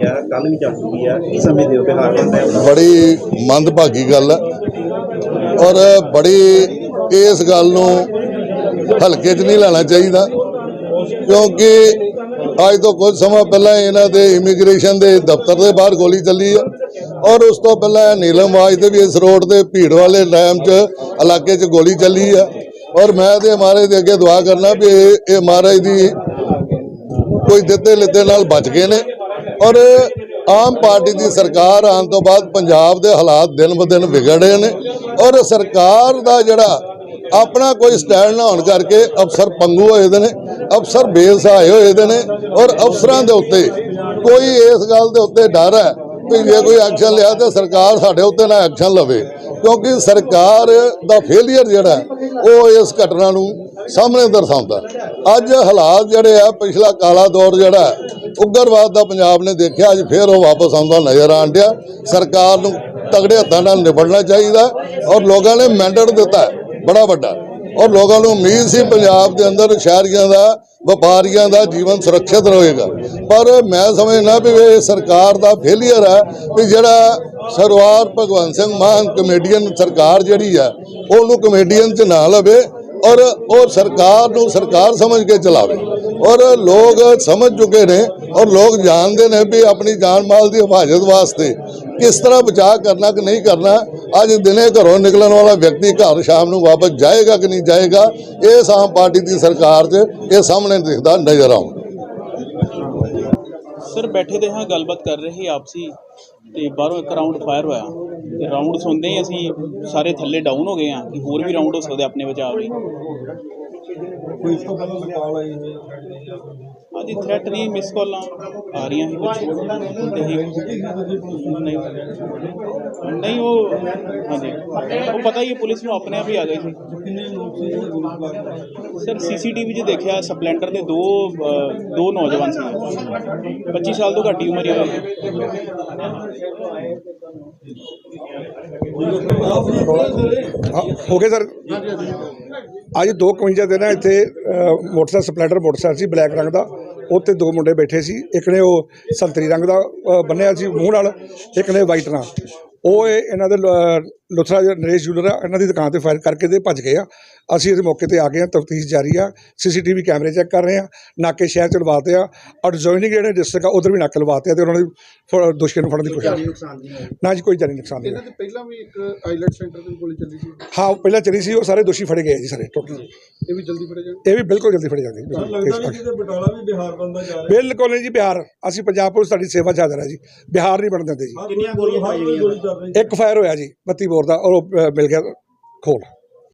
ਕੱਲ ਵੀ ਚੱਲ ਚੁੱਕੀ ਆ ਕੀ ਸਮਝਦੇ ਹੋ ਬਿਹਾਰ ਦਾ ਬੜੀ ਮੰਦਭਾਗੀ ਗੱਲ ਹੈ ਔਰ ਬੜੀ ਇਸ ਗੱਲ ਨੂੰ ਹਲਕੇ 'ਚ ਨਹੀਂ ਲੈਣਾ ਚਾਹੀਦਾ, ਕਿਉਂਕਿ ਅੱਜ ਤੋਂ ਕੁਝ ਸਮਾਂ ਪਹਿਲਾਂ ਇਹਨਾਂ ਦੇ ਇਮੀਗ੍ਰੇਸ਼ਨ ਦੇ ਦਫ਼ਤਰ ਦੇ ਬਾਹਰ ਗੋਲੀ ਚੱਲੀ ਆ। ਔਰ ਉਸ ਤੋਂ ਪਹਿਲਾਂ ਨੀਲਮ ਨੀਲਮਵਾਜ ਤੇ ਵੀ ਇਸ ਰੋਡ ਤੇ ਭੀੜ ਵਾਲੇ ਟਾਈਮ 'ਚ ਇਲਾਕੇ 'ਚ ਗੋਲੀ ਚੱਲੀ ਆ। ਔਰ ਮੈਂ ਤੇ ਮਹਾਰਾਜ ਦੇ ਅੱਗੇ ਦੁਆ ਕਰਨਾ ਵੀ ਇਹ ਮਹਾਰਾਜ ਦੀ ਕੋਈ ਦਿੱਤੇ ਲਿੱਤੇ ਨਾਲ ਬਚ ਗਏ ਨੇ। ਔਰ ਆਮ ਪਾਰਟੀ ਦੀ ਸਰਕਾਰ ਆਉਣ ਤੋਂ ਬਾਅਦ ਪੰਜਾਬ ਦੇ ਹਾਲਾਤ ਦਿਨ ਬ ਦਿਨ ਵਿਗੜ ਰਹੇ ਨੇ। ਔਰ ਸਰਕਾਰ ਦਾ ਜਿਹੜਾ ਆਪਣਾ ਕੋਈ ਸਟੈਂਡ ਨਾ ਹੋਣ ਕਰਕੇ ਅਫਸਰ ਪੰਗੂ ਹੋਏ ਦੇ ਨੇ, ਅਫਸਰ ਬੇਸਹਾਏ ਹੋਏ ਦੇ ਨੇ ਔਰ ਅਫਸਰਾਂ ਦੇ ਉੱਤੇ ਕੋਈ ਇਸ ਗੱਲ ਦੇ ਉੱਤੇ ਡਰ ਹੈ ਵੀ ਜੇ ਕੋਈ ਐਕਸ਼ਨ ਲਿਆ ਤਾਂ ਸਰਕਾਰ ਸਾਡੇ ਉੱਤੇ ਨਾ ਐਕਸ਼ਨ ਲਵੇ। ਕਿਉਂਕਿ ਸਰਕਾਰ ਦਾ ਫੇਲਿਅਰ ਜਿਹੜਾ ਉਹ ਇਸ ਘਟਨਾ ਨੂੰ ਸਾਹਮਣੇ ਦਰਸਾਉਂਦਾ ਅੱਜ ਹਾਲਾਤ ਜਿਹੜੇ ਆ, ਪਿਛਲਾ ਕਾਲਾ ਦੌਰ ਜਿਹੜਾ ਉਗਰਵਾਦ ਦਾ ਪੰਜਾਬ ਨੇ ਦੇਖਿਆ, ਅੱਜ ਫੇਰ ਉਹ ਵਾਪਸ ਆਉਂਦਾ ਨਜ਼ਰ ਆਣ ਡਿਆ। ਸਰਕਾਰ ਨੂੰ ਤਗੜੇ ਹੱਥਾਂ ਨਾਲ ਨਿਬੜਨਾ ਚਾਹੀਦਾ ਔਰ ਲੋਕਾਂ ਨੇ ਮੈਂਡੇਟ ਦਿੱਤਾ ਬੜਾ ਵੱਡਾ। ਔਰ ਲੋਕਾਂ ਨੂੰ ਉਮੀਦ ਸੀ ਪੰਜਾਬ ਦੇ ਅੰਦਰ ਸ਼ਹਿਰੀਆਂ ਦਾ, ਵਪਾਰੀਆਂ ਦਾ ਜੀਵਨ ਸੁਰੱਖਿਅਤ ਰਹੇਗਾ। ਪਰ ਮੈਂ ਸਮਝਣਾ ਵੀ ਇਹ ਸਰਕਾਰ ਦਾ ਫੇਲਿਅਰ ਹੈ ਵੀ ਜਿਹੜਾ ਸਰਵਾਰ ਭਗਵੰਤ ਸਿੰਘ ਮਾਨ ਕਮੇਡੀਅਨ ਸਰਕਾਰ ਜਿਹੜੀ ਹੈ, ਉਹਨੂੰ ਕਮੇਡੀਅਨ ਚ ਨਾ ਲਵੇ ਔਰ ਉਹ ਸਰਕਾਰ ਨੂੰ ਸਰਕਾਰ ਸਮਝ ਕੇ ਚਲਾਵੇ। ਔਰ ਲੋਕ ਸਮਝ ਚੁੱਕੇ ਨੇ ਔਰ ਲੋਕ ਜਾਣਦੇ ਨੇ ਵੀ ਆਪਣੀ ਜਾਨ ਮਾਲ ਦੀ ਹਿਫਾਜ਼ਤ ਵਾਸਤੇ ਕਿਸ ਤਰ੍ਹਾਂ ਬਚਾਅ ਕਰਨਾ ਕਿ ਨਹੀਂ ਕਰਨਾ, ਅੱਜ ਦਿਨੇ ਘਰੋਂ ਨਿਕਲਣ ਵਾਲਾ ਵਿਅਕਤੀ ਘਰ ਸ਼ਾਮ ਨੂੰ ਵਾਪਸ ਜਾਏਗਾ ਕਿ ਨਹੀਂ ਜਾਏਗਾ ਇਹ ਆਮ ਪਾਰਟੀ ਦੀ ਸਰਕਾਰ 'ਚ ਇਹ ਸਾਹਮਣੇ ਦਿਖਦਾ ਨਜ਼ਰ ਆਉਂਦਾ ਸਰ, ਬੈਠੇ ਦੇ ਹਾਂ, ਗੱਲਬਾਤ ਕਰ ਰਹੇ ਆਪਸੀ ਤੇ ਬਾਹਰੋਂ ਇੱਕ ਰਾਉਂਡ ਫਾਇਰ ਹੋਇਆ। ਤੇ ਰਾਉਂਡ ਸੁਣਦੇ ਹੀ ਅਸੀਂ ਸਾਰੇ ਥੱਲੇ ਡਾਊਨ ਹੋ ਗਏ ਆ ਕਿ ਹੋਰ ਵੀ ਰਾਉਂਡ ਹੋ ਸਕਦੇ ਆਪਣੇ ਬਚਾਅ ਲਈ। ਕੋਈ ਇਸ ਤੋਂ ਪਹਿਲਾਂ ਕੋਈ ਕਾਲ ਆਈ ਹੋਈ ਹਾਂਜੀ ਥ੍ਰੈਟ ਨਹੀਂ ਮਿਸ ਕਾਲਾਂ ਆ ਰਹੀਆਂ ਸੀ ਕੁਝ ਨਹੀਂ ਨਹੀਂ ਉਹ ਹਾਂਜੀ ਉਹ ਪਤਾ ਹੀ ਹੈ ਪੁਲਿਸ ਨੂੰ ਆਪਣੇ ਆਪ ਹੀ ਆ ਗਏ ਸੀ ਕਿੰਨੇ ਲੋਕ ਸੀ ਜਿਹੜੇ ਗੋਲੀ ਚਲਾ ਕੇ ਸਰ ਸੀਸੀਟੀਵੀ 'ਚ ਦੇਖਿਆ ਸਪਲੈਂਡਰ ਦੇ ਦੋ ਅ, ਦੋ ਨੌਜਵਾਨ ਸੀ 25 ਸਾਲ ਤੋਂ ਘੱਟ ਹੀ ਉਮਰ ਹੀ ਹੋਈ ਹਾਂ, ਹੋ ਗਏ ਸਰ ਅੱਜ 2:51 ਦੇ ਨਾ ਇੱਥੇ ਮੋਟਰਸਾਈਕਲ ਸਪਲੈਂਡਰ ਮੋਟਰਸਾਈਕਲ ਸੀ, ਬਲੈਕ ਰੰਗ ਦਾ। ਉੱਤੇ ਦੋ ਮੁੰਡੇ ਬੈਠੇ ਸੀ, ਇੱਕ ਨੇ ਉਹ ਸੰਤਰੀ ਰੰਗ ਦਾ ਬੰਨਿਆ ਸੀ ਮੂੰਹ ਨਾਲ, ਇੱਕ ਨੇ ਵਾਈਟ ਨਾਲ। ਉਹ ਇਹ ਇਹਨਾਂ ਦੇ ਲੁਥਰਾ ਜਿਹੜਾ ਨਰੇਸ਼ ਜੂਲਰ ਆ ਇਹਨਾਂ ਦੀ ਦੁਕਾਨ ਤੇ ਫਾਇਰ ਕਰਕੇ ਤੇ ਭੱਜ ਗਏ ਆ। ਅਸੀਂ ਇਸ ਮੌਕੇ ਤੇ ਆ ਗਏ ਆ ਤਫਤੀਸ਼ ਜਾਰੀ ਆ ਸੀਸੀਟੀਵੀ ਕੈਮਰੇ ਚੈੱਕ ਕਰ ਰਹੇ ਆ ਨਾਕੇ ਸ਼ਹਿਰ ਚ ਲਵਾਤੇ ਆ ਔਰ ਜੋਇਨਿੰਗ ਜਿਹੜੇ ਡਿਸਟ੍ਰਿਕਟ ਆ ਉਧਰ ਵੀ ਨਾਕੇ ਲਵਾਤੇ ਆ ਤੇ ਉਹਨਾਂ ਦੀ ਨੂੰ ਫੜਨ ਦੀ ਕੋਸ਼ਿਸ਼ ਨਾ ਜੀ ਕੋਈ ਜਾਨੀ ਨੁਕਸਾਨ ਨਹੀਂ ਹੋਇਆ। ਪਹਿਲਾਂ ਵੀ ਇੱਕ ਆਈਲੈਟ ਸੈਂਟਰ ਤੇ ਗੋਲੀ ਚੱਲੀ ਸੀ। ਹਾਂ ਉਹ ਪਹਿਲਾਂ ਚਲੀ ਸੀ ਉਹ ਸਾਰੇ ਦੋਸ਼ੀ ਫੜੇ ਗਏ ਜੀ ਸਾਰੇ ਟੋਟਲ ਇਹ ਵੀ ਜਲਦੀ ਫੜੇ ਜਾਣ ਇਹ ਵੀ ਬਿਲਕੁਲ ਜਲਦੀ ਫੜੇ ਜਾਣਗੇ ਲੱਗਦਾ ਨਹੀਂ ਕਿ ਬਟਾਲਾ ਵੀ ਬਿਹਾਰ ਬੰਦਾ ਜਾ ਰਿਹਾ। ਬਿਲਕੁਲ ਨਹੀਂ ਜੀ ਬਿਹਾਰ। ਅਸੀਂ ਪੰਜਾਬ ਪੁਲਿਸ ਤੁਹਾਡੀ ਸੇਵਾ 'ਚ ਹਾਜ਼ਰ ਹੈ ਜੀ। ਬਿਹਾਰ ਨਹੀਂ ਬਣ ਦਿੰਦੇ ਜੀ। ਕਿੰਨੀਆਂ ਗੋਲੀਆਂ ਗੋਲੀ ਚੱਲ ਰਹੀ ਇੱਕ ਫਾਇਰ ਹੋਇਆ ਜੀ 32 ਬੋਰ ਦਾ ਔਰ ਉਹ, ਅ, ਮਿਲ ਗਿਆ ਖੋਲ।